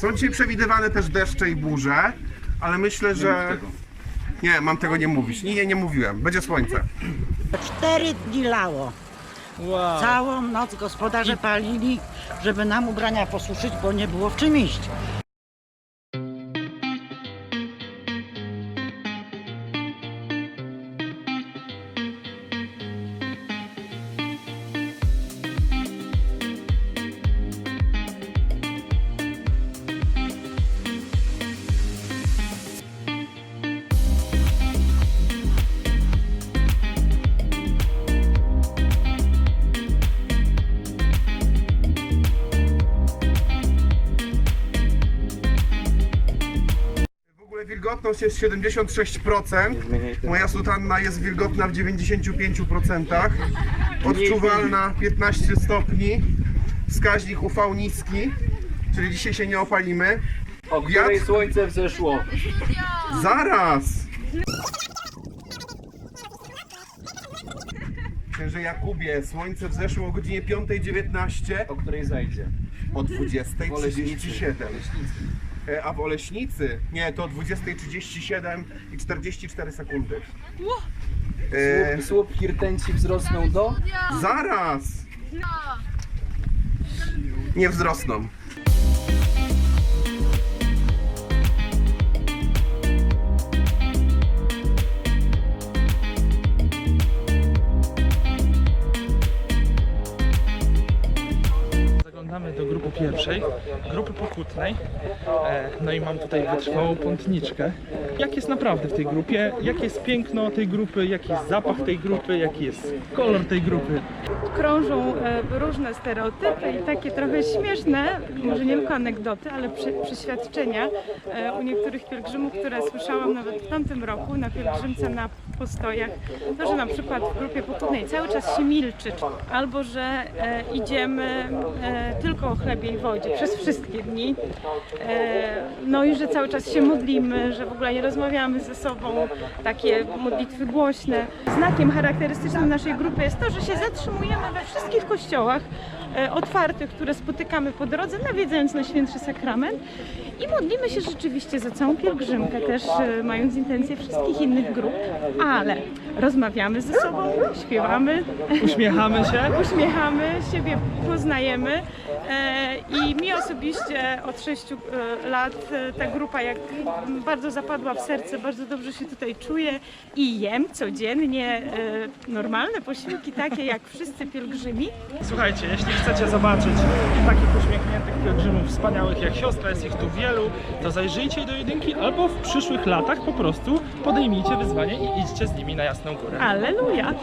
Są dzisiaj przewidywane też deszcze i burze, ale myślę, że... Nie, mam tego nie mówić. Nie, nie mówiłem. Będzie słońce. Cztery dni lało. Wow. Całą noc gospodarze palili, żeby nam ubrania posuszyć, bo nie było w czym iść. Wilgotność jest 76%. Moja sutanna jest wilgotna w 95%. Odczuwalna 15 stopni. Wskaźnik UV niski, czyli dzisiaj się nie opalimy. O której słońce wzeszło? Zaraz! Księże Jakubie, słońce wzeszło o godzinie 5.19, O której zajdzie? o 20.37. E, A w Oleśnicy? Nie, to o 20.37 i 44 sekundy. E, Słup, słupki rtęci wzrosną do? zaraz! Nie wzrosną. E, no i mam tutaj wytrwałą pątniczkę. Jak jest naprawdę w tej grupie? Jakie jest piękno tej grupy? Jaki jest zapach tej grupy? Jaki jest kolor tej grupy? krążą e, różne stereotypy i takie trochę śmieszne, może nie tylko anegdoty, ale przeświadczenia e, u niektórych pielgrzymów, które słyszałam nawet w tamtym roku na pielgrzymce na postojach, to, że na przykład w grupie pokutnej cały czas się milczy, albo że e, idziemy e, tylko o chlebie i wodzie przez wszystkie dni, e, no i że cały czas się modlimy, że w ogóle nie rozmawiamy ze sobą, takie modlitwy głośne. Znakiem charakterystycznym naszej grupy jest to, że się zatrzymujemy we wszystkich kościołach otwartych, które spotykamy po drodze, nawiedzając na Świętszy Sakrament i modlimy się rzeczywiście za całą pielgrzymkę, też e, mając intencje wszystkich innych grup, ale rozmawiamy ze sobą, śpiewamy, Uśmiechamy się. uśmiechamy, siebie poznajemy e, i mi osobiście od 6 e, lat e, ta grupa jak bardzo zapadła w serce, bardzo dobrze się tutaj czuję i jem codziennie e, normalne posiłki takie jak wszyscy pielgrzymi. Słuchajcie, jeśli chcecie zobaczyć takich uśmiechniętych pielgrzymów wspaniałych jak siostra, jest ich tu wielu, to zajrzyjcie do jedynki albo w przyszłych latach po prostu podejmijcie wyzwanie i idźcie z nimi na Jasną Górę. Aleluja!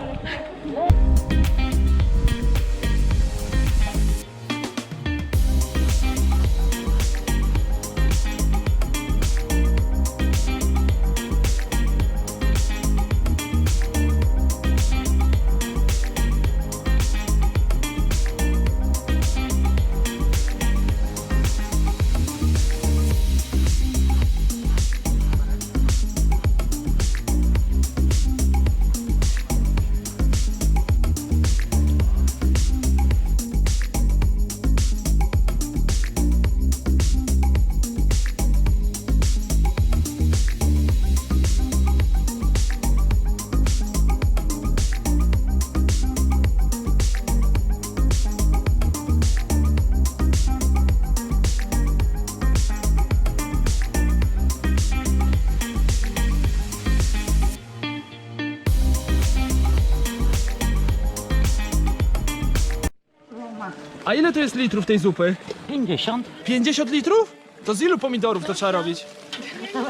Ile to jest litrów tej zupy? 50. 50 litrów? To z ilu pomidorów to trzeba robić?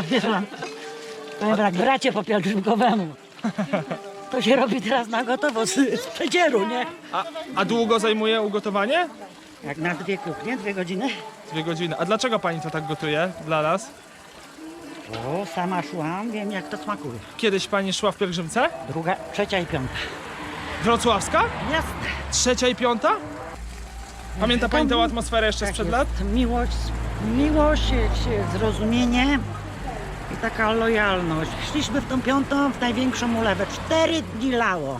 Wiesz pan, powiem tak, bracie po pielgrzymkowemu. To się robi teraz na gotowo z, z przedzieru, nie? A, a długo zajmuje ugotowanie? Jak na dwie kuchnie, dwie godziny. Dwie godziny. A dlaczego pani to tak gotuje dla nas? O, sama szłam, wiem jak to smakuje. Kiedyś pani szła w pielgrzymce? Druga, trzecia i piąta. Wrocławska? Jasne. Trzecia i piąta? Pamięta pani tę atmosferę jeszcze Tak sprzed jest. lat? Miłość, miłość, się- zrozumienie i taka lojalność. Szliśmy w tą piątą w największą ulewę. Cztery dni lało.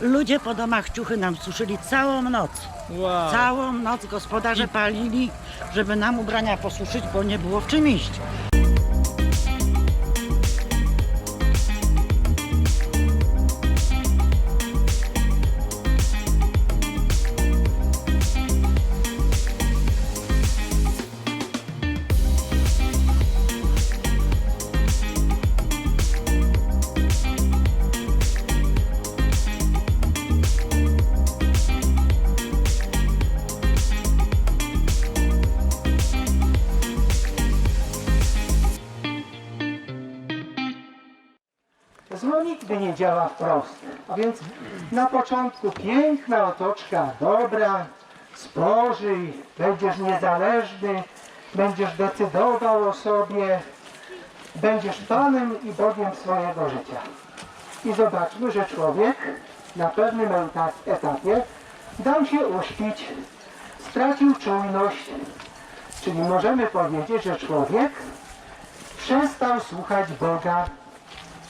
Ludzie po domach ciuchy nam suszyli całą noc. Wow. Całą noc gospodarze palili, żeby nam ubrania posuszyć, bo nie było w czym iść. Zło nigdy nie działa wprost, więc na początku piękna otoczka, dobra, spożyj, będziesz niezależny, będziesz decydował o sobie, będziesz Panem i Bogiem swojego życia. I zobaczmy, że człowiek na pewnym eta- etapie dał się uśpić, stracił czujność, czyli możemy powiedzieć, że człowiek przestał słuchać Boga,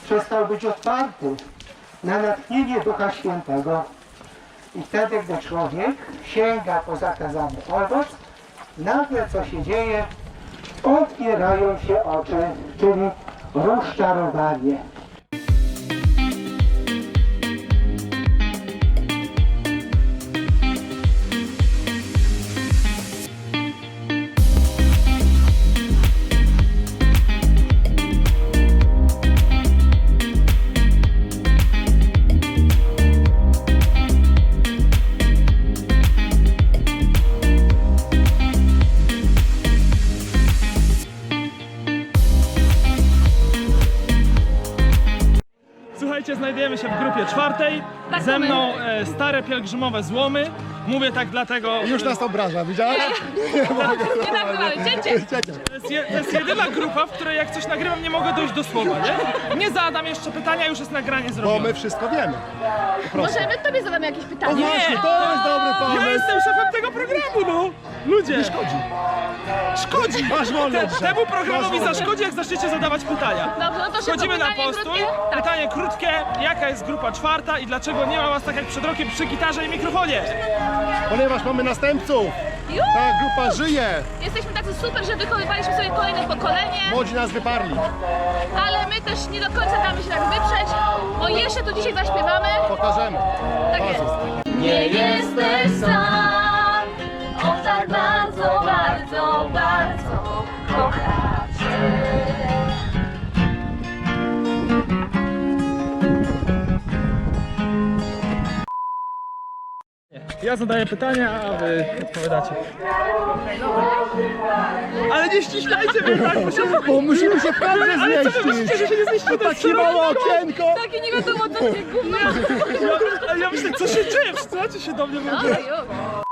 przestał być otwarty na natchnienie Ducha Świętego. I wtedy, gdy człowiek sięga po zakazany owoc, nagle co się dzieje? Otwierają się oczy, czyli rozczarowanie. Słuchajcie, znajdujemy się w grupie czwartej. Ze mną e, stare pielgrzymowe złomy. Mówię tak dlatego. Już nas obraża, widziałeś? To jest, je, to jest jedyna grupa, w której jak coś nagrywam, nie mogę dojść do słowa, nie? Nie zadam jeszcze pytania, już jest nagranie Bo zrobione. my wszystko wiemy. Możemy tobie zadamy jakieś O pytanie. właśnie, to jest dobry Ja pomysł. jestem szefem tego programu, no! Ludzie! Nie szkodzi. Szkodzi! Masz odrzek. temu programowi zaszkodzi, jak zaczniecie zadawać pytania. Dobrze, no to szybko Wchodzimy na pytanie postój. krótkie. Tak. Pytanie krótkie. Jaka jest grupa czwarta i dlaczego nie ma was tak jak przed rokiem przy gitarze i mikrofonie? Ponieważ mamy następców. Ju! Ta grupa żyje. Jesteśmy tacy super, że wychowywaliśmy sobie kolejne pokolenie, Młodzi nas wyparli. ale my też nie do końca damy się tak wyprzeć, bo jeszcze tu dzisiaj zaśpiewamy. Pokażemy. Tak jest. Nie jesteś sam, Ja zadaję pytania, a wy odpowiadacie. Ale nie ściślajcie mnie tak, musimy... Bo musimy się w kadrze Ale co wy myślicie, że się nie zmieścimy? To takie małe okienko. Takie nie wiadomo co się gówno. Ja, ale ja myślę, co się dzieje? Wszyscy się do mnie No, mówią.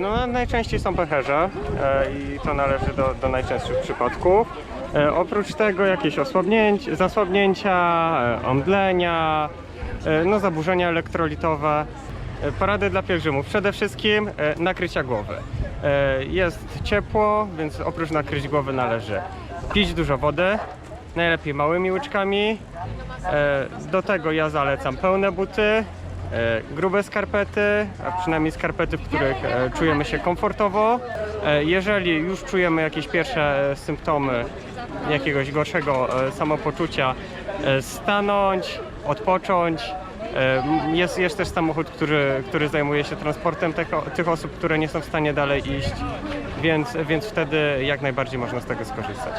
No na- najczęściej są pęcherze e, i to należy do, do najczęstszych przypadków. E, oprócz tego jakieś osłabnięcia, zasłabnięcia, e, omdlenia, no zaburzenia elektrolitowe. Porady dla pielgrzymów. Przede wszystkim nakrycia głowy. Jest ciepło, więc oprócz nakryć głowy należy pić dużo wody, najlepiej małymi łyczkami. Do tego ja zalecam pełne buty, grube skarpety, a przynajmniej skarpety, w których e, czujemy się komfortowo. E, jeżeli już czujemy jakieś pierwsze e, symptomy jakiegoś gorszego e, samopoczucia, e, stanąć, odpocząć. E, Jest, jest też samochód, który, który zajmuje się transportem tych, tych osób, które nie są w stanie dalej iść, więc, więc wtedy jak najbardziej można z tego skorzystać.